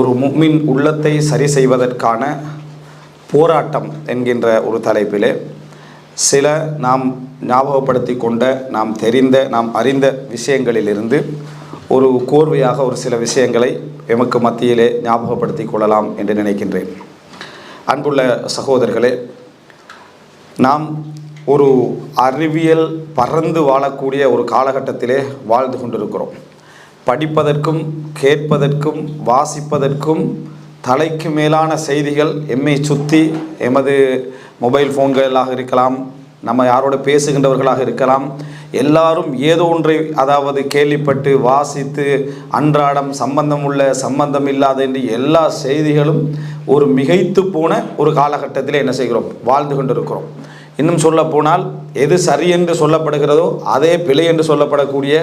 ஒரு முக்மின் உள்ளத்தை சரி செய்வதற்கான போராட்டம் என்கின்ற ஒரு தலைப்பிலே சில நாம் ஞாபகப்படுத்தி கொண்ட நாம் தெரிந்த நாம் அறிந்த விஷயங்களிலிருந்து ஒரு கோர்வையாக ஒரு சில விஷயங்களை எமக்கு மத்தியிலே ஞாபகப்படுத்தி கொள்ளலாம் என்று நினைக்கின்றேன். அன்புள்ள சகோதரர்களே நாம் ஒரு அறிவியல் பறந்து வாழக்கூடிய ஒரு காலகட்டத்திலே வாழ்ந்து கொண்டிருக்கிறோம். படிப்பதற்கும் கேட்பதற்கும் வாசிப்பதற்கும் தலைக்கு மேலான செய்திகள் எம்மை சுற்றி எமது மொபைல் ஃபோன்களாக இருக்கலாம் நம்ம யாரோட பேசுகின்றவர்களாக இருக்கலாம். எல்லாரும் ஏதோ ஒன்றை அதாவது கேள்விப்பட்டு வாசித்து அன்றாடம் சம்பந்தம் உள்ள சம்பந்தம் இல்லாத என்று எல்லா செய்திகளும் ஒரு மிகைத்து போன ஒரு காலகட்டத்தில் என்ன செய்கிறோம்? வாழ்ந்து கொண்டிருக்கிறோம். இன்னும் சொல்ல போனால் எது சரி என்று சொல்லப்படுகிறதோ அதே பிழை என்று சொல்லப்படக்கூடிய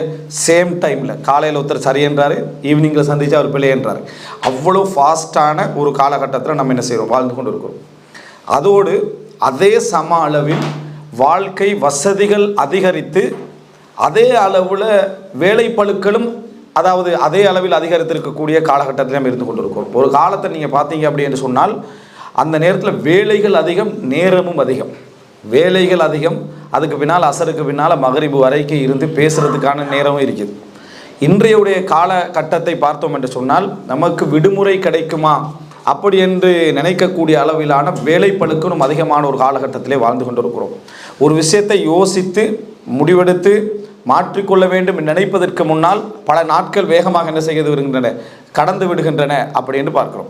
சேம் டைமில் காலையில் ஒருத்தர் சரி என்றார் ஈவினிங்கில் சந்தித்து அவர் பிழை என்றார். அவ்வளோ ஃபாஸ்ட்டான ஒரு காலகட்டத்தில் நம்ம என்ன செய்கிறோம் வாழ்ந்து கொண்டு இருக்கிறோம் அதோடு அதே சம அளவில் வாழ்க்கை வசதிகள் அதிகரித்து அதே அளவில் வேலைப்பழுக்களும் அதாவது அதே அளவில் அதிகரித்திருக்கக்கூடிய காலகட்டத்தில் நம்ம இருந்து கொண்டிருக்கிறோம். ஒரு காலத்தை நீங்கள் பார்த்தீங்க அப்படின்னு சொன்னால் அந்த நேரத்தில் வேலைகள் அதிகம் நேரமும் அதிகம். வேலைகள் அதிகம் அதுக்கு பின்னால் அசருக்கு பின்னால் மகரிபு வரைக்கும் இருந்து பேசுகிறதுக்கான நேரமும் இருக்குது. இன்றையுடைய காலகட்டத்தை பார்த்தோம் என்று சொன்னால் நமக்கு விடுமுறை கிடைக்குமா? அப்படி என்று நினைக்கக்கூடிய அளவிலான வேலை பழுக்கணும் அதிகமான ஒரு காலகட்டத்திலே வாழ்ந்து கொண்டிருக்கிறோம். ஒரு விஷயத்தை யோசித்து முடிவெடுத்து மாற்றிக்கொள்ள வேண்டும் நினைப்பதற்கு முன்னால் பல நாட்கள் வேகமாக என்ன செய்து வருகின்றன கடந்து விடுகின்றன அப்படின்னு பார்க்குறோம்.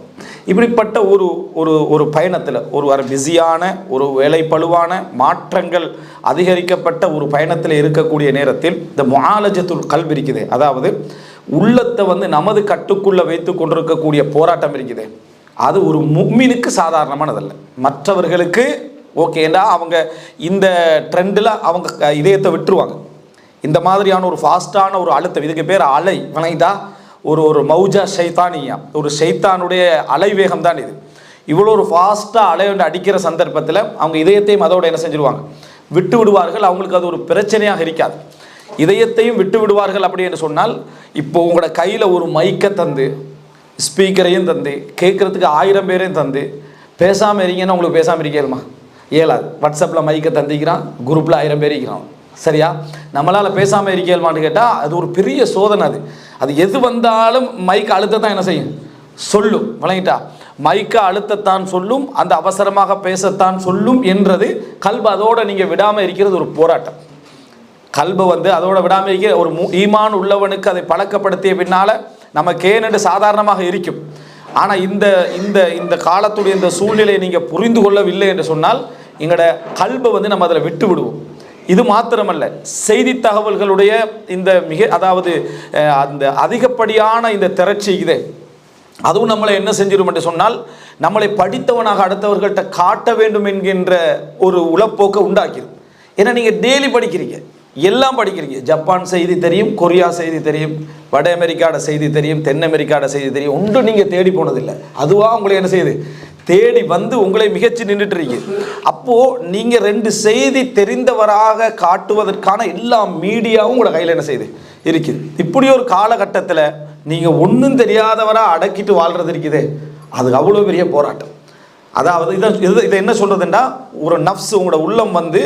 இப்படிப்பட்ட ஒரு ஒரு ஒரு பயணத்தில் ஒரு ஒரு பிஸியான ஒரு வேலை பழுவான மாற்றங்கள் அதிகரிக்கப்பட்ட ஒரு பயணத்தில் இருக்கக்கூடிய நேரத்தில் இந்த மாலஜத்துள் கல்வி இருக்குது. அதாவது உள்ளத்தை வந்து நமது கட்டுக்குள்ளே வைத்து கொண்டிருக்கக்கூடிய போராட்டம் இருக்குது. அது ஒரு முக்மினுக்கு சாதாரணமானதல்ல. மற்றவர்களுக்கு ஓகேண்டா அவங்க இந்த ட்ரெண்டில் அவங்க இதயத்தை விட்டுருவாங்க. இந்த மாதிரியான ஒரு ஃபாஸ்ட்டான ஒரு அழுத்தம். இதுக்கு பேர் அலை வணங்கிட்டா ஒரு ஒரு மௌஜா ஷைத்தானியா. ஒரு ஷைத்தானுடைய அலைவேகம் தான் இது. இவ்வளோ ஒரு ஃபாஸ்ட்டாக அலை வந்து அடிக்கிற சந்தர்ப்பத்தில் அவங்க இதயத்தையும் அதோட என்ன செஞ்சிருவாங்க? விட்டு விடுவார்கள். அவங்களுக்கு அது ஒரு பிரச்சனையாக இருக்காது. இதயத்தையும் விட்டு விடுவார்கள் அப்படி என்று சொன்னால் இப்போ உங்களோட கையில் ஒரு மைக்கை தந்து ஸ்பீக்கரையும் தந்து கேட்குறதுக்கு ஆயிரம் பேரையும் தந்து பேசாமல் இருங்கன்னா உங்களுக்கு பேசாமல் இருக்கேருமா இயலாது. வாட்ஸ்அப்பில் மைக்கை தந்திக்கிறான் குரூப்பில் ஆயிரம் பேர் இருக்கிறான். சரியா? நம்மளால் பேசாமல் இருக்கேல்மான்னு கேட்டால் அது ஒரு பெரிய சோதனை அது. அது எது வந்தாலும் மைக் அழுத்தத்தான் என்ன செய்யும்? சொல்லும். வழங்கிட்டா மைக்க அழுத்தத்தான் சொல்லும் அந்த அவசரமாக பேசத்தான் சொல்லும் என்றது கல்பு அதோட நீங்கள் விடாமல் இருக்கிறது ஒரு போராட்டம். கல்பு வந்து அதோட விடாமல் இருக்க ஒரு ஈமான் உள்ளவனுக்கு அதை பழக்கப்படுத்திய பின்னால் நமக்கு ஏனென்று சாதாரணமாக இருக்கும். ஆனால் இந்த இந்த இந்த காலத்துடைய இந்த சூழ்நிலையை நீங்கள் புரிந்து கொள்ளவில்லை என்று சொன்னால் எங்களோட கல்பை வந்து நம்ம அதில் விட்டு விடுவோம் இது மாத்திரமல்ல செய்தி தகவல்களுடைய இந்த மிக அதாவது அந்த அதிகப்படியான இந்த திரட்சி இது. அதுவும் நம்மளை என்ன செஞ்சிடும் என்று சொன்னால் நம்மளை படித்தவனாக அடுத்தவர்கள்ட்ட காட்ட வேண்டும் என்கின்ற ஒரு உளப்போக்கை உண்டாக்கிடும் ஏன்னா நீங்கள் டெய்லி படிக்கிறீங்க. எல்லாம் படிக்கிறீங்க. ஜப்பான் செய்தி தெரியும் கொரியா செய்தி தெரியும் வட அமெரிக்காட செய்தி தெரியும் தென் அமெரிக்காட செய்தி தெரியும். ஒன்று நீங்கள் தேடி போனதில்லை. அதுவாக உங்களை என்ன செய்யுது? தேடி வந்து உங்களை மிகச்சி நின்றுட்டு இருக்கு அப்போது நீங்கள் ரெண்டு செய்தி தெரிந்தவராக காட்டுவதற்கான எல்லா மீடியாவும் உங்களோட கையில் என்ன செய்யுது? இருக்குது. இப்படி ஒரு காலகட்டத்தில் நீங்கள் ஒன்றும் தெரியாதவராக அடக்கிட்டு வாழ்றது இருக்குதே. அது அவ்வளோ பெரிய போராட்டம். அதாவது இதை இது இதை என்ன சொல்கிறதுன்னா ஒரு நஃப்ஸ் உங்களோட உள்ளம் வந்து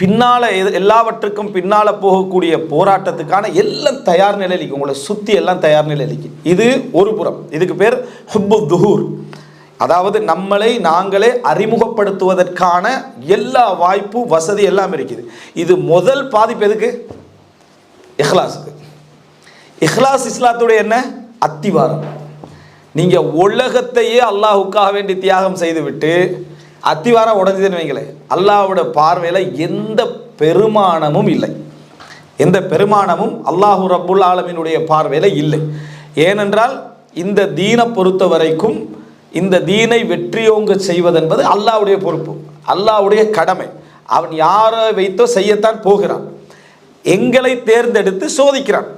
பின்னால் எல்லாவற்றுக்கும் பின்னால் போகக்கூடிய போராட்டத்துக்கான எல்லாம் தயார் நிலையிலிக்கு உங்களை சுற்றி எல்லாம் தயார் நிலையிலிக்கு இது ஒரு புறம். இதுக்கு பேர் ஹுப்பு துஹூர். அதாவது நம்மளை நாங்களே அறிமுகப்படுத்துவதற்கான எல்லா வாய்ப்பு வசதி எல்லாம் இருக்குது. இது முதல் பாதிப்பு எதுக்கு? இஹ்லாஸுக்கு. இஹ்லாஸ் இஸ்லாத்துடைய என்ன? அத்திவாரம். நீங்கள் உலகத்தையே அல்லாஹுக்காக வேண்டி தியாகம் செய்துவிட்டு அத்திவாரம் உடஞ்சதுன்னு வைங்களேன். அல்லாஹோட பார்வையில் எந்த பெருமானமும் இல்லை. எந்த பெருமானமும் அல்லாஹு ரபுல் ஆலமினுடைய பார்வையில் இல்லை. ஏனென்றால் இந்த தீனை பொறுத்த வரைக்கும் இந்த தீனை வெற்றியோங்க செய்வதென்பது அல்லாவுடைய பொறுப்பு அல்லாவுடைய கடமை. அவன் யாரை வைத்தோ செய்யத்தான் போகிறான். எங்களை தேர்ந்தெடுத்து சோதிக்கிறான்.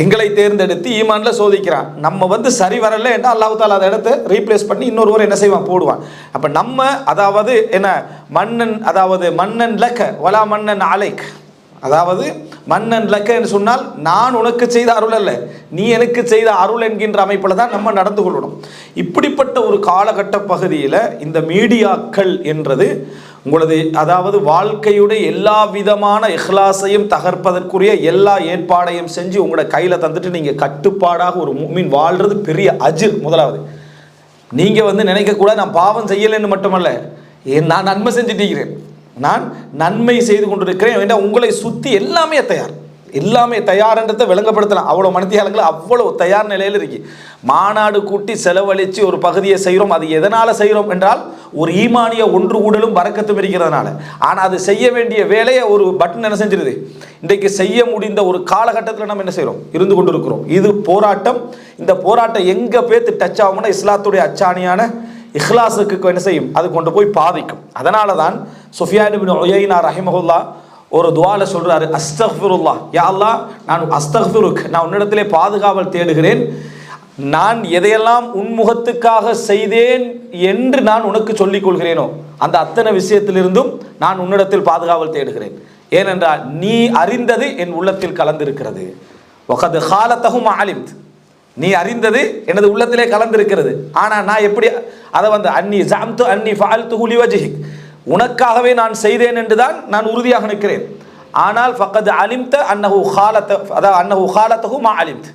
எங்களை தேர்ந்தெடுத்து ஈமான்ல சோதிக்கிறான். நம்ம வந்து சரி வரல என்றால் அல்லாஹு தாலா அந்த இடத்த ரீப்ளேஸ் பண்ணி இன்னொருவர் என்ன செய்வான்? போடுவான். அப்போ நம்ம அதாவது என்ன மன்னன் அதாவது மன்னன் லக்க வலா மன்னன் அலைக். அதாவது மன்னன் என்று சொன்னால் நான் உனக்கு செய்த அருள் அல்ல. நீ எனக்கு செய்த அருள் என்கின்ற அமைப்பில் தான் நம்ம நடந்து கொள்ளணும். இப்படிப்பட்ட ஒரு காலகட்ட பகுதியில் இந்த மீடியாக்கள் என்றது உங்களது அதாவது வாழ்க்கையுடைய எல்லா விதமான இஹ்லாஸையும் தகர்ப்பதற்குரிய எல்லா ஏற்பாடையும் செஞ்சு உங்களோட கையில் தந்துட்டு நீங்கள் கட்டுப்பாடாக ஒரு மீன் வாழ்றது பெரிய அஜிர் முதலாவது. நீங்கள் வந்து நினைக்கக்கூட நான் பாவம் செய்யலைன்னு மட்டுமல்ல ஏன் நான் நன்மை செஞ்சுட்டிருக்கிறேன் நான் நன்மை செய்து கொண்டிருக்கிறேன். ஏன்னா உங்களை சுற்றி எல்லாமே தயார். எல்லாமே தயார்ன்றதை விளங்கப்படுத்தலாம். அவ்வளோ மனத்தியாளர்கள் அவ்வளோ தயார் நிலையில் இருக்கு. மாநாடு கூட்டி செலவழித்து ஒரு பகுதியை செய்கிறோம் அது எதனால் செய்கிறோம் என்றால் ஒரு ஈமானிய ஒன்று கூடலும் பறக்கத்தும் இருக்கிறதுனால. ஆனால் அது செய்ய வேண்டிய வேலையை ஒரு பட்டன் என்ன செஞ்சிருது? இன்றைக்கு செய்ய முடிந்த ஒரு காலகட்டத்தில் நம்ம என்ன செய்கிறோம் இருந்து கொண்டு இருக்கிறோம் இது போராட்டம். இந்த போராட்டம் எங்கே பேர்த்து டச் ஆகும்னா இஸ்லாத்துடைய அச்சாணியான இஹ்லாஸுக்கு என்ன செய்யும்? அது கொண்டு போய் பாதிக்கும். அதனால தான் சுஃபியானுபின் பின் ரஹிமஹுல்லா ஒரு துவால சொல்கிறாரு அஸ்தஃபிருல்லா. யா அல்லா நான் அஸ்தஃபிருக் நான் உன்னிடத்திலே பாதுகாவல் தேடுகிறேன். நான் எதையெல்லாம் உன்முகத்துக்காக செய்தேன் என்று நான் உனக்கு சொல்லிக் கொள்கிறேனோ அந்த அத்தனை விஷயத்திலிருந்தும் நான் உன்னிடத்தில் பாதுகாவல் தேடுகிறேன். ஏனென்றால் நீ அறிந்தது என் உள்ளத்தில் கலந்திருக்கிறது. ஒகது காலத்தகும் ஆலிம்த் நீ அறிந்தது எனது உள்ளத்திலே கலந்திருக்கிறது. ஆனால் நான் எப்படி அதை வந்து அன்னி ஜாம்து அன்னி ஃபால் துகுலி வஜிஹிக் உனக்காகவே நான் செய்தேன் என்று தான் நான் உறுதியாக நிற்கிறேன். ஆனால் ஃபக்கது அலிம்த அன்னஹு ஹாலத்த அதாவது அன்னஹு ஹாலத்தகு மா அலிம்த்.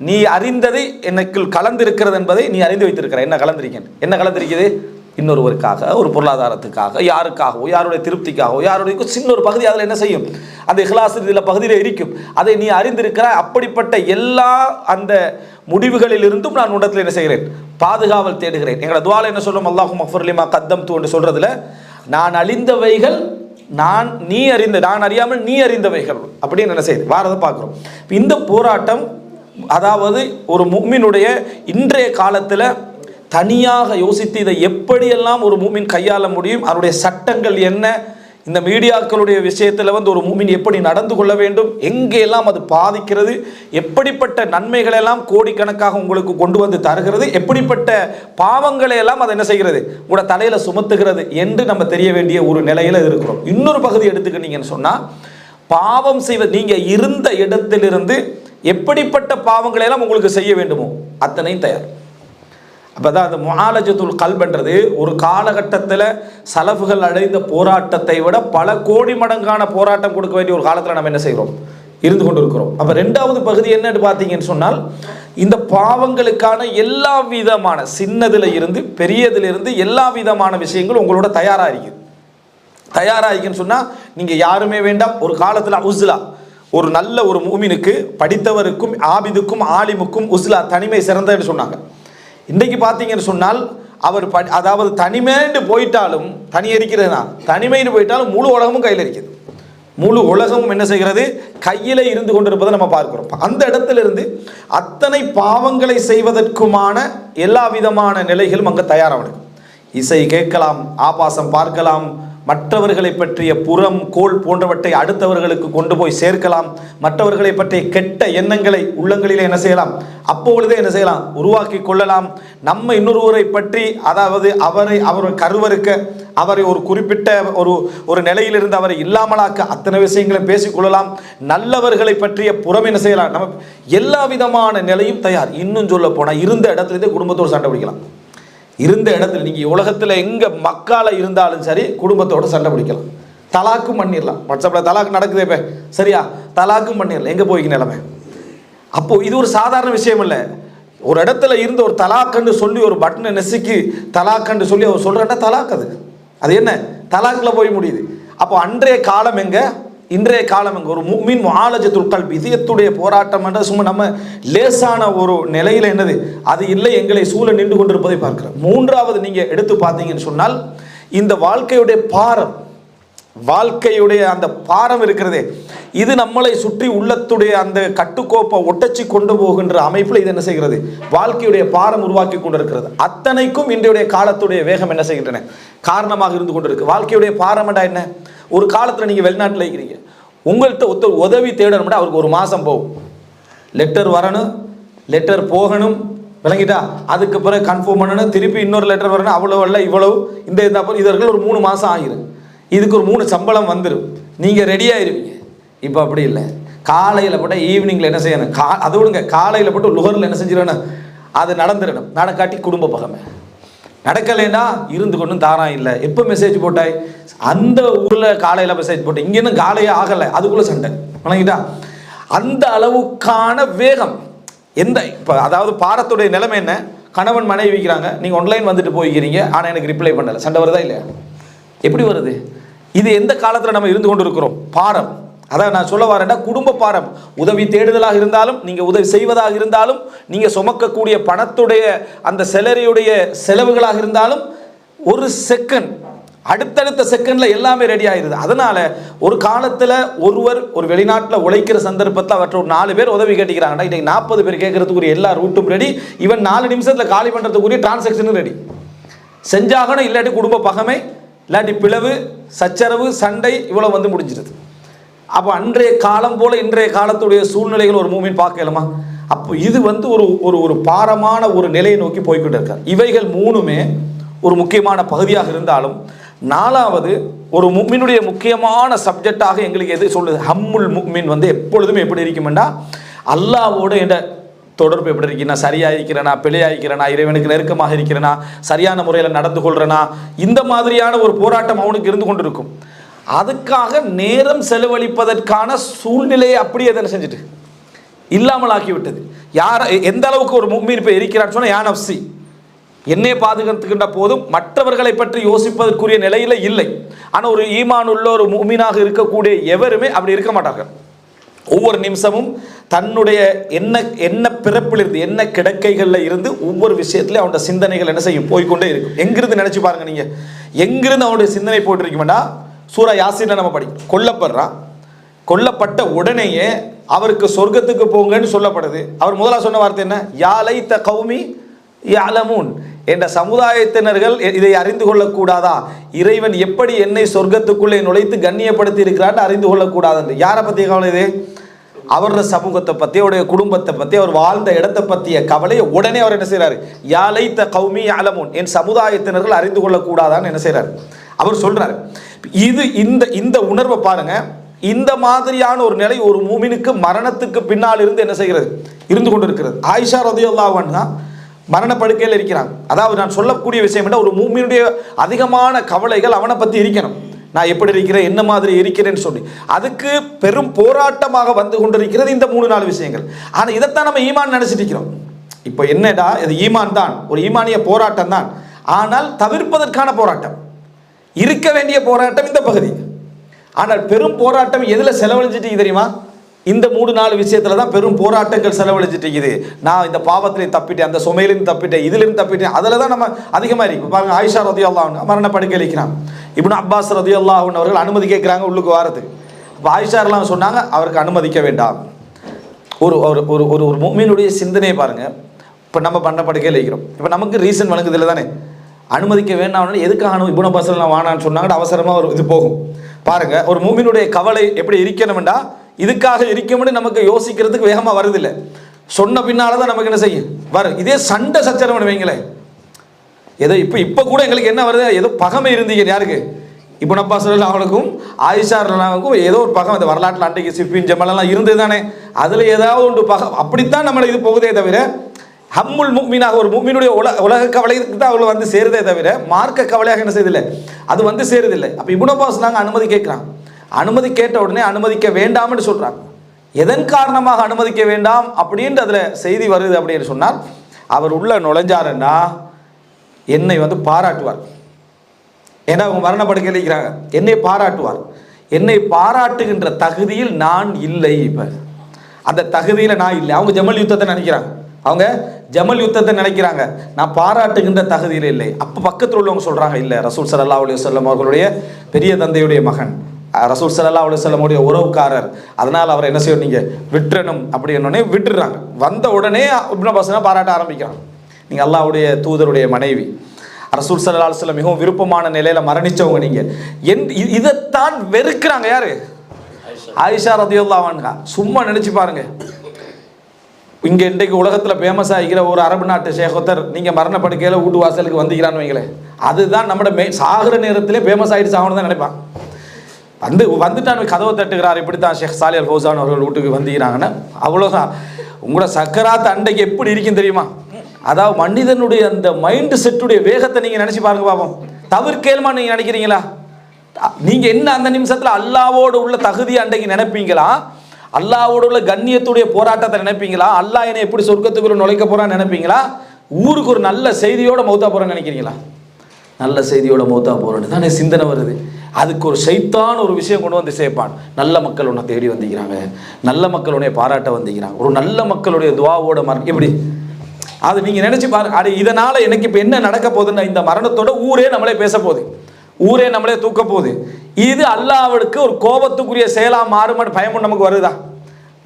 நீ அறிந்ததை எனக்குள் கலந்திருக்கிறது என்பதை நீ அறிந்து வைத்திருக்கிற என்ன கலந்திருக்கேன்? என்ன கலந்திருக்குது? இன்னொருவருக்காக ஒரு பொருளாதாரத்துக்காக யாருக்காகவோ யாருடைய திருப்திக்காகவோ யாருடைய சின்ன ஒரு பகுதி அதில் என்ன செய்யும்? அந்த இஹ்லாஸ் இதில் பகுதியில் இருக்கும். அதை நீ அறிந்திருக்கிற அப்படிப்பட்ட எல்லா அந்த முடிவுகளிலிருந்தும் நான் உடத்தில் என்ன செய்கிறேன்? பாதுகாவல் தேடுகிறேன். எங்களோட துவால என்ன சொல்லும்? அல்லாஹு மஃபர்லிமா கத்தம் தூ என்று நான் அழிந்தவைகள் நான் நீ அறிந்த நான் அறியாமல் நீ அறிந்தவைகள் அப்படின்னு என்ன செய்யுது? வாரதை பார்க்குறோம். இந்த போராட்டம் அதாவது ஒரு முக்மினுடைய இன்றைய காலத்தில் தனியாக யோசித்து இதை எப்படியெல்லாம் ஒரு மூமின் கையாள முடியும் அதனுடைய சட்டங்கள் என்ன இந்த மீடியாக்களுடைய விஷயத்தில் வந்து ஒரு மூமின் எப்படி நடந்து கொள்ள வேண்டும் எங்கெல்லாம் அது பாதிக்கிறது எப்படிப்பட்ட நன்மைகளை எல்லாம் கோடிக்கணக்காக உங்களுக்கு கொண்டு வந்து தருகிறது எப்படிப்பட்ட பாவங்களை எல்லாம் அதை என்ன செய்கிறது உங்களோட தலையில் சுமத்துகிறது என்று நம்ம தெரிய வேண்டிய ஒரு நிலையில் இருக்கிறோம். இன்னொரு பகுதி எடுத்துக்கிட்டீங்கன்னு சொன்னால் பாவம் செய்வது நீங்கள் இருந்த இடத்திலிருந்து எப்படிப்பட்ட பாவங்களை எல்லாம் உங்களுக்கு செய்ய வேண்டுமோ அத்தனையும் தயார். அப்போ தான் அந்த முஆலஜத்துல் கல்பன்றது ஒரு காலகட்டத்தில் சலஃபுகள் அடைந்த போராட்டத்தை விட பல கோடி மடங்கான போராட்டம் கொடுக்க வேண்டிய ஒரு காலத்தில் நம்ம என்ன செய்கிறோம் இருந்து கொண்டு இருக்கிறோம் அப்போ ரெண்டாவது பகுதி என்னன்னு பார்த்தீங்கன்னு சொன்னால் இந்த பாவங்களுக்கான எல்லா விதமான சின்னதில் இருந்து பெரியதிலிருந்து எல்லா விதமான விஷயங்களும் உங்களோட தயாராக இருக்குது. தயாராக இருக்குன்னு சொன்னால் நீங்கள் யாருமே வேண்டாம். ஒரு காலத்தில் உஸ்லா ஒரு நல்ல ஒரு மூமினுக்கு படித்தவருக்கும் ஆபிதுக்கும் ஆலிமுக்கும் உஸ்லா தனிமை சிறந்தன்னு சொன்னாங்க. இன்றைக்கு பார்த்தீங்கன்னு சொன்னால் அவர் ப அதாவது தனிமேண்டு போயிட்டாலும் தனி இருக்கிறதுனா தனிமைன்னு போயிட்டாலும் முழு உலகமும் கையில் இருக்குது. முழு உலகமும் என்ன செய்கிறது? கையில் இருந்து கொண்டிருப்பதை நம்ம பார்க்கிறோம். அந்த இடத்துல இருந்து அத்தனை பாவங்களை செய்வதற்குமான எல்லா விதமான நிலைகளும் அங்கே தயாராக இசை கேட்கலாம் ஆபாசம் பார்க்கலாம் மற்றவர்களை பற்றிய புறம் கோல் போன்றவற்றை அடுத்தவர்களுக்கு கொண்டு போய் சேர்க்கலாம். மற்றவர்களை பற்றிய கெட்ட எண்ணங்களை உள்ளங்களிலே என்ன செய்யலாம்? அப்பொழுதே என்ன செய்யலாம்? உருவாக்கி கொள்ளலாம். நம்ம இன்னொருவரை பற்றி அதாவது அவரை அவர் கருவறுக்க அவரை ஒரு குறிப்பிட்ட ஒரு ஒரு நிலையிலிருந்து அவரை இல்லாமலாக்க அத்தனை விஷயங்களை பேசிக்கொள்ளலாம் நல்லவர்களை பற்றிய புறம் என்ன செய்யலாம்? நம்ம எல்லா விதமான நிலையும் தயார். இன்னும் சொல்ல போனால் இருந்த இடத்துலேருந்தே குடும்பத்தோடு சண்டை பிடிக்கலாம். இருந்த இடத்துல நீங்கள் உலகத்தில் எங்கே மக்கால் இருந்தாலும் சரி குடும்பத்தோட சண்டை பிடிக்கலாம். தலாக்கும் பண்ணிடலாம் வாட்ஸ்அப்பில் தலாக்கு நடக்குதே இப்போ. சரியா? தலாக்கும் பண்ணிடலாம் எங்கே போய்க்கு நிலைமை? அப்போது இது ஒரு சாதாரண விஷயம் இல்லை. ஒரு இடத்துல இருந்து ஒரு தலாக்கண்டு சொல்லி ஒரு பட்டனை நெசுக்கி தலாக்கண்டு சொல்லி அவர் சொல்கிறேன்னா தலாக் அது. அது என்ன? தலாக்கில் போய் முடியுது. அப்போ அன்றைய காலம் எங்கே? இன்றைய காலம் அங்கே ஒரு மீன் ஆலஜத்துல் கல்வி இதயத்துடைய போராட்டம் என்ற சும்மா நம்ம லேசான ஒரு நிலையில் என்னது? அது இல்லை எங்களை சூழ நின்று கொண்டிருப்பதை பார்க்கிறோம். மூன்றாவது நீங்கள் எடுத்து பார்த்தீங்கன்னு சொன்னால் இந்த வாழ்க்கையுடைய பாரம் வாழ்க்கையுடைய அந்த பாரம் இருக்கிறதே இது நம்மளை சுற்றி உள்ளத்துடைய அந்த கட்டுக்கோப்பை ஒட்டச்சி கொண்டு போகின்ற அமைப்பில் இது என்ன செய்கிறது? வாழ்க்கையுடைய பாரம் உருவாக்கி கொண்டிருக்கிறது. அத்தனைக்கும் இன்றைய காலத்துடைய வேகம் என்ன செய்கின்றன? காரணமாக இருந்து கொண்டிருக்கு. வாழ்க்கையுடைய பாரம்டா என்ன? ஒரு காலத்தில் நீங்கள் வெளிநாட்டில் இருக்கிறீங்க. உங்கள்கிட்ட ஒருத்தர் உதவி தேடணும்னா அவருக்கு ஒரு மாதம் போகும். லெட்டர் வரணும் லெட்டர் போகணும் விளங்கிட்டா? அதுக்கு பிறகு கன்ஃபார்ம் பண்ணணும் திருப்பி இன்னொரு லெட்டர் வரணும் அவ்வளோ இல்லை இவ்வளவு இந்த இந்த இதற்கு ஒரு மூணு மாதம் ஆகிரும். இதுக்கு ஒரு மூணு சம்பளம் வந்துடும் நீங்கள் ரெடி இப்போ அப்படி இல்லை. காலையில் போட்டால் ஈவினிங்கில் என்ன செய்யணும்? கா அதை விடுங்க காலையில் போட்டு லுகரில் என்ன செஞ்சிடணும்? அது நடந்துடணும். நடக்காட்டி குடும்ப பகமை. நடக்கலைன்னா இருந்து கொண்டும் தாராம் இல்லை. எப்போ மெசேஜ் போட்டாய்? அந்த ஊரில் காலையில் மெசேஜ் போட்டேன். இங்கேன்னு காலையே ஆகலை. அதுக்குள்ளே சண்டை. வணங்கிட்டா? அந்த அளவுக்கான வேகம். எந்த இப்போ அதாவது பாரத்துடைய நிலைமை என்ன? கணவன் மனைவி வைக்கிறாங்க நீங்கள் ஆன்லைன் வந்துட்டு போய்க்கிறீங்க. ஆனால் எனக்கு ரிப்ளை பண்ணலை. சண்டை வருதா இல்லையா? எப்படி வருது? இது எந்த காலத்தில் நம்ம இருந்து கொண்டு இருக்கிறோம் பாரம் அதான் நான் சொல்ல வரேன்னா குடும்ப பாரம். உதவி தேடுதலாக இருந்தாலும் நீங்கள் உதவி செய்வதாக இருந்தாலும் நீங்கள் சுமக்கக்கூடிய பணத்துடைய அந்த செலரியுடைய செலவுகளாக இருந்தாலும் ஒரு செகண்ட் அடுத்தடுத்த செகண்டில் எல்லாமே ரெடி ஆயிடுது அதனால் ஒரு காலத்தில் ஒருவர் ஒரு வெளிநாட்டில் உழைக்கிற சந்தர்ப்பத்தில் அவற்றை ஒரு நாலு பேர் உதவி கேட்டுக்கிறாங்கன்னா இன்றைக்கி நாற்பது பேர் கேட்கறதுக்குரிய எல்லா ரூட்டும் ரெடி இவன் நாலு நிமிஷத்தில் காலி பண்ணுறதுக்குரிய டிரான்சாக்ஷனும் ரெடி செஞ்சாகணும் இல்லாட்டி குடும்ப பகமை இல்லாட்டி பிளவு சச்சரவு சண்டை இவ்வளோ வந்து முடிஞ்சிருது. அப்போ அன்றைய காலம் போல இன்றைய காலத்துடைய சூழ்நிலைகள் ஒரு மூமின் பார்க்கலாமா அப்போ இது வந்து ஒரு ஒரு ஒரு பாரமான ஒரு நிலையை நோக்கி போய்கிட்டு இருக்கார் இவைகள் மூணுமே ஒரு முக்கியமான பகுதியாக இருந்தாலும் நாலாவது ஒரு முக்மினுடைய முக்கியமான சப்ஜெக்டாக எங்களுக்கு எது சொல்லுது? ஹம்முல் முக்மின் வந்து எப்பொழுதுமே எப்படி இருக்குமெண்டா? அல்லாவோட என்ற தொடர்பு எப்படி இருக்கு நான் சரியாக இருக்கிறேனா பிழையாக இருக்கிறேனா இறைவனுக்கு நெருக்கமாக இருக்கிறேனா சரியான முறையில் நடந்து கொள்கிறனா இந்த மாதிரியான ஒரு போராட்டம் அவனுக்கு இருந்து கொண்டிருக்கும். அதுக்காக நேரம் செலவழிப்பதற்கான சூழ்நிலையை அப்படியே என்ன செஞ்சுட்டு. இல்லாமல் ஆக்கிவிட்டது யார் எந்த அளவுக்கு ஒரு முக்மீன் இப்போ இருக்கிறான்னு சொன்னால் யான் அப்சி என்னை பாதுகாத்துக்கின்ற போதும் மற்றவர்களை பற்றி யோசிப்பதற்குரிய நிலையில் இல்லை. ஆனால் ஒரு ஈமான் உள்ள ஒரு முமீனாக இருக்கக்கூடிய எவருமே அப்படி இருக்க மாட்டார்கள். ஒவ்வொரு நிமிஷமும் தன்னுடைய என்ன என்ன பிறப்பிலிருந்து என்ன கிடக்கைகளில் இருந்து ஒவ்வொரு விஷயத்துலையும் அவனோட சிந்தனைகள் என்ன செய்யும்? போய்க்கொண்டே இருக்கும். எங்கிருந்து நினச்சி பாருங்க நீங்கள் எங்கிருந்து அவனுடைய சிந்தனை போயிட்டு சூரா யாசின நம்ம படி கொல்லப்படுறான். கொல்லப்பட்ட உடனேயே அவருக்கு சொர்க்கத்துக்கு போங்கன்னு சொல்லப்படுது. அவர் முதலா சொன்ன வார்த்தை என்ன? யாலை த கௌமி யாலமூன் என்ற சமுதாயத்தினர்கள் இதை அறிந்து கொள்ளக்கூடாதா? இறைவன் எப்படி என்னை சொர்க்கத்துக்குள்ளே நுழைத்து கண்ணியப்படுத்தி இருக்கிறான்னு அறிந்து கொள்ளக்கூடாது யாரை பற்றி கவலை இது? அவரோட சமூகத்தை பற்றி அவருடைய குடும்பத்தை பற்றி அவர் வாழ்ந்த இடத்தை பற்றிய கவலையை உடனே அவர் என்ன செய்கிறார் யாழைத்த கௌமி அலமோன் என் சமுதாயத்தினர்கள் அறிந்து கொள்ளக்கூடாதான்னு என்ன செய்கிறார் அவர் சொல்கிறார் இது இந்த இந்த உணர்வை பாருங்க. இந்த மாதிரியான ஒரு நிலை ஒரு மூமினுக்கு மரணத்துக்கு பின்னால் இருந்து என்ன செய்கிறது? இருந்து கொண்டு இருக்கிறது ஆயிஷா ரதியுல்லாவன்னா மரண படுக்கையில் இருக்கிறாங்க அதாவது நான் சொல்லக்கூடிய விஷயம் என்ன ஒரு மூமியினுடைய அதிகமான கவலைகள் அவனை பற்றி இருக்கணும். நான் எப்படி இருக்கிறேன் என்ன மாதிரி இருக்கிறேன்னு சொல்லி. அதுக்கு பெரும் போராட்டமாக வந்து கொண்டிருக்கிறது இந்த மூணு நாலு விஷயங்கள். ஆனால் இதைத்தான் நம்ம ஈமான் நினைச்சிட்டு இருக்கிறோம். இப்போ என்னடா இது ஈமான் தான். ஒரு ஈமானிய போராட்டம் தான். ஆனால் தவிர்ப்பதற்கான போராட்டம். இருக்க வேண்டிய போராட்டம் இந்த பகுதி. ஆனால் பெரும் போராட்டம் எதில் செலவழிஞ்சிட்டு தெரியுமா? இந்த மூணு நாலு விஷயத்துல தான் பெரும் போராட்டங்கள் செலவழிச்சிட்டு இருக்குது. நான் இந்த பாவத்திலையும் தப்பிட்டேன் அந்த சுமையிலையும் தப்பிட்டேன் இதுலையும் தப்பிட்டேன் அதில் தான் நம்ம அதிகமாக இருக்கு. இப்ப பாருங்க ஆயிஷா ரதி மரண படுக்கை அளிக்கிறான். இப்னு அப்பாஸ் ரதி அல்லாஹன் அவர்கள் அனுமதி கேட்குறாங்க உள்ளுக்கு வாரத்துக்கு. இப்போ ஆயிஷாரெல்லாம் சொன்னாங்க அவருக்கு அனுமதிக்க வேண்டாம். ஒரு ஒரு ஒரு ஒரு ஒரு மூமியினுடைய சிந்தனையை பாருங்கள் இப்போ நம்ம பண்ண படுக்கையில் இருக்கிறோம். இப்போ நமக்கு ரீசன் வழங்குது இல்லை தானே? அனுமதிக்க வேண்டாம்னு எதுக்காக அனு இபுன பசலாம் வானான்னு சொன்னாங்க அவசரமாக ஒரு இது போகும். பாருங்கள் ஒரு மூமினுடைய கவலை எப்படி இருக்கணும்டா? இதுக்காக இருக்கும்னு நமக்கு யோசிக்கிறதுக்கு வேகமாக வருதில்லை. சொன்ன பின்னால் தான் நமக்கு என்ன செய்யும்? வரும். இதே சண்டை சச்சரவன் வைங்களேன். ஏதோ இப்போ இப்போ கூட எங்களுக்கு என்ன வருது? ஏதோ பகமை இருந்தீங்க யாருக்கு? இப்போ நப்பா சொல்லல அவனுக்கும் ஆயிஷா ஏதோ ஒரு பகம். இந்த வரலாற்றில் அன்றைக்கு சிப்பின் ஜமலெல்லாம் இருந்தது தானே. அதில் ஏதாவது ஒன்று பகம் அப்படித்தான் நம்மளை இது போகுதே தவிர ஹம்முல் முக்மீனாக ஒரு முக்மீனுடைய உல உலக கவலைக்கு தான் அவளை வந்து சேருதே தவிர மார்க்க கவலையாக என்ன செய்தில்லை? அது வந்து சேருதில்லை. அப்போ இபுனப்பாஸ் நாங்கள் அனுமதி கேட்குறாங்க அனுமதி கேட்ட உடனே அனுமதிக்க வேண்டாம்னு சொல்கிறாங்க எதன் காரணமாக அனுமதிக்க வேண்டாம் அப்படின்ட்டு அதில் செய்தி வருது அப்படின்னு சொன்னால் அவர் உள்ள நுழைஞ்சாருன்னா என்னை வந்து பாராட்டுவார். ஏன்னா அவங்க மரணப்படுக்கையில் இருக்கிறாங்க. என்னை பாராட்டுவார். என்னை பாராட்டுகின்ற தகுதியில் நான் இல்லை இப்போ. அந்த தகுதியில் நான் இல்லை. அவங்க ஜமல் யுத்தத்தை நினைக்கிறாங்க. அவங்க ஜமல் யுத்தத்தை நினைக்கிறாங்க. நான் பாராட்டுகின்ற தகுதியில் இல்லை. அப்போ பக்கத்தில் உள்ளவங்க சொல்கிறாங்க இல்லை ரசூல் சல்லா அலி வல்லம் அவர்களுடைய பெரிய தந்தையுடைய மகன் ரசூல் சல்லா அலி சொல்லமுடைய உறவுக்காரர். அதனால் அவர் என்ன செய்யணும் நீங்கள் விட்டுறணும். அப்படின்னோடனே விட்டுறாங்க. வந்த உடனே இப்னு பசங்க பாராட்ட ஆரம்பிக்கிறாங்க நீங்கள் அல்லாவுடைய தூதருடைய மனைவி. ரசூல் சல்லா சில மிகவும் விருப்பமான நிலையில் மரணிச்சவங்க நீங்கள் என் இதைத்தான் வெறுக்கிறாங்க யாரு? ஆயிஷா ரதியுல்லாவான்கா சும்மா நினச்சி பாருங்க. இங்கே இன்றைக்கு உலகத்தில் ஃபேமஸ் ஆகிக்கிற ஒரு அரபு நாட்டு சேகத்தர் நீங்கள் மரணப்படுக்கையில் வீட்டு வாசலுக்கு வந்திக்கிறான்னு வைங்களேன். அதுதான் நம்மட மே சாகிற நேரத்திலே ஃபேமஸ் ஆகிடுச்சு ஆகணும் தான் நினைப்பான். வந்து வந்துட்டான் கதவை தட்டுகிறார் இப்படி தான் ஷேக் சாலி அல் ஃபௌசான் அவர்கள் வீட்டுக்கு வந்துக்கிறாங்கன்னா அவ்வளோதான் உங்களோட சக்கராத்த அண்டைக்கு எப்படி இருக்கும் தெரியுமா? அதாவது மனிதனுடைய அந்த மைண்டு செட்டுடைய வேகத்தை நீங்கள் நினச்சி பாருங்க பாவம் தவிர்க்கேல்மா நீங்கள் நினைக்கிறீங்களா? நீங்கள் என்ன அந்த நிமிஷத்தில் அல்லாவோடு உள்ள தகுதி அன்றைக்கு நினைப்பீங்களா? அல்லாவோடு உள்ள கண்ணியத்துடைய போராட்டத்தை நினைப்பீங்களா? அல்லாஹ் என்னை எப்படி சொர்க்கத்துக்குள்ள நுழைக்க போறான்னு நினைப்பீங்களா? ஊருக்கு ஒரு நல்ல செய்தியோட மௌத்தா போகிறேன்னு நினைக்கிறீங்களா? நல்ல செய்தியோட மௌத்தா போறேன்னு. தானே சிந்தனை வருது. அதுக்கு ஒரு சைத்தான ஒரு விஷயம் கொண்டு வந்து சேர்ப்பான். நல்ல மக்கள் உன்னை தேடி வந்திக்கிறாங்க நல்ல மக்களுடைய பாராட்ட வந்திக்கிறாங்க ஒரு நல்ல மக்களுடைய துவாவோட மரணம் எப்படி? அது நீங்கள் நினச்சி பாருங்க. அது இதனால் எனக்கு இப்போ என்ன நடக்க போகுதுன்னா இந்த மரணத்தோட ஊரே நம்மளே பேச போகுது. ஊரே நம்மளே தூக்க போகுது. இது அல்லாவுக்கு ஒரு கோபத்துக்குரிய செயலாக மாறுமாட்டு பயமும் நமக்கு வருதா?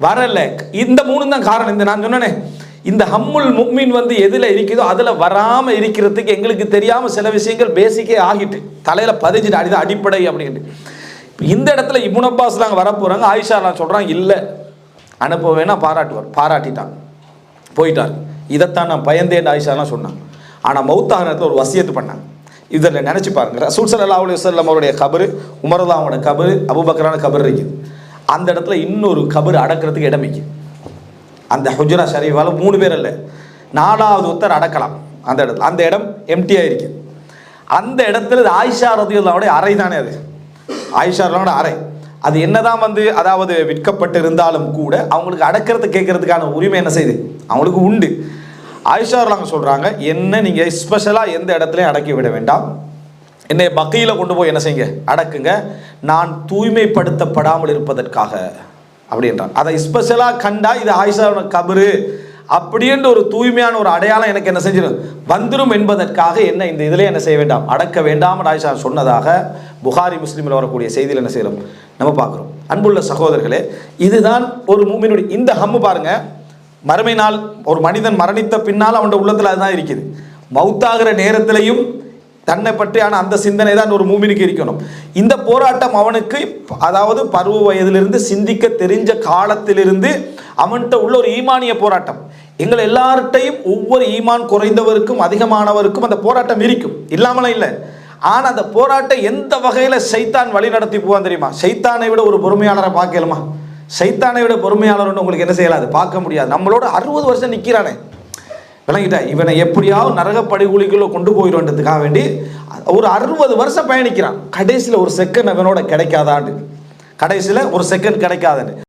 வரல. இந்த மூணு தான் காரணம். இந்த நான் சொன்னேனே இந்த ஹம்முல் முக்மின் வந்து எதில் இருக்குதோ அதில் வராமல் இருக்கிறதுக்கு எங்களுக்கு தெரியாமல் சில விஷயங்கள் பேசிக்கே ஆகிட்டு தலையில் பதிஞ்சிட்டு அடிதான் அடிப்படை அப்படின்ட்டு. இந்த இடத்துல இபுன் அப்பாஸ் நாங்கள் வரப்போகிறாங்க ஆயிஷா நான் சொல்கிறாங்க இல்லை அனுப்ப வேணால் பாராட்டுவார். பாராட்டிட்டாங்க போயிட்டார். இதைத்தான் நான் பயந்தேன் ஆயிஷாலாம் சொன்னான் ஆனால் மௌத்தாக நேரத்தில் ஒரு வசியத்து பண்ணாங்க. இதில் நினச்சி பாருங்க. ரசூல் சல்லா அலி வல்லம் அவருடைய கபரு உமர்தாவோட கபரு அபுபக்கரான கபர் இருக்குது அந்த இடத்துல இன்னொரு கபர் அடக்கிறதுக்கு இடம் இருக்குது அந்த ஹுஜரா ஷரீஃபால் மூணு பேர் இல்லை. நாலாவது ஒருத்தர் அடக்கலாம். அந்த இடத்துல அந்த இடம் எம்டியாக இருக்குது அந்த இடத்துல ஆயிஷா ரதியுல்லாவுடைய அறை தானே அது. ஆயிஷா ரதியுல்லாவோட அறை. அது என்னதான் வந்து அதாவது விற்கப்பட்டு இருந்தாலும் கூட அவங்களுக்கு அடக்கிறது கேட்கறதுக்கான உரிமை என்ன செய்யுது? அவங்களுக்கு உண்டு. ஆயிஷா சொல்கிறாங்க என்ன நீங்கள் ஸ்பெஷலாக எந்த இடத்துலையும் அடக்கி விட வேண்டாம். என்னை பக்கையில் கொண்டு போய் என்ன செய்யுங்க? அடக்குங்க. நான் தூய்மைப்படுத்தப்படாமல் இருப்பதற்காக. அப்படின்றான். அதை ஸ்பெஷலாக கண்டா இது ஆயிஷாவோட கபரு அப்படின்ற ஒரு தூய்மையான ஒரு அடையாளம் எனக்கு என்ன செஞ்சிடும். வந்துடும் என்பதற்காக என்ன இந்த இதில் என்ன செய்ய வேண்டாம்? அடக்க வேண்டாம் ஆயிஷா சொன்னதாக புகாரி முஸ்லீமில் வரக்கூடிய செய்தியில் என்ன செய்கிறோம் நம்ம பார்க்குறோம். அன்புள்ள சகோதரர்களே இதுதான் ஒரு மூமினுடைய இந்த ஹம்மு பாருங்கள் மறுமை நாள் ஒரு மனிதன் மரணித்த பின்னால் அவனோட உள்ளத்தில் அதுதான் இருக்குது. மௌத்தாகிற நேரத்திலையும் தன்னை பற்றியான அந்த சிந்தனை தான் ஒரு மூமினுக்கு இருக்கணும். இந்த போராட்டம் அவனுக்கு அதாவது பருவ வயதிலிருந்து சிந்திக்க தெரிஞ்ச காலத்திலிருந்து அவன்கிட்ட உள்ள ஒரு ஈமானிய போராட்டம். எங்கள் எல்லார்ட்டையும் ஒவ்வொரு ஈமான் குறைந்தவருக்கும் அதிகமானவருக்கும் அந்த போராட்டம் இருக்கும். இல்லாமலாம் இல்லை. ஆனால் அந்த போராட்டம் எந்த வகையில் சைத்தான் வழி நடத்தி போவான் தெரியுமா? சைத்தானை விட ஒரு பொறுமையாளரை பார்க்கலுமா? சைத்தானை விட பொறுமையாளர்னு உங்களுக்கு என்ன செய்யலாது பார்க்க முடியாது. நம்மளோட அறுபது வருஷம் நிற்கிறானே விளங்கிட்டா இவனை எப்படியாவது நரக படுகொலிக்குள்ளே கொண்டு போயிடுன்றதுக்காக வேண்டி ஒரு அறுபது வருஷம் பயணிக்கிறான். கடைசியில் ஒரு செகண்ட் அவனோட கிடைக்காதான்னு கடைசியில் ஒரு செகண்ட் கிடைக்காதுன்னு.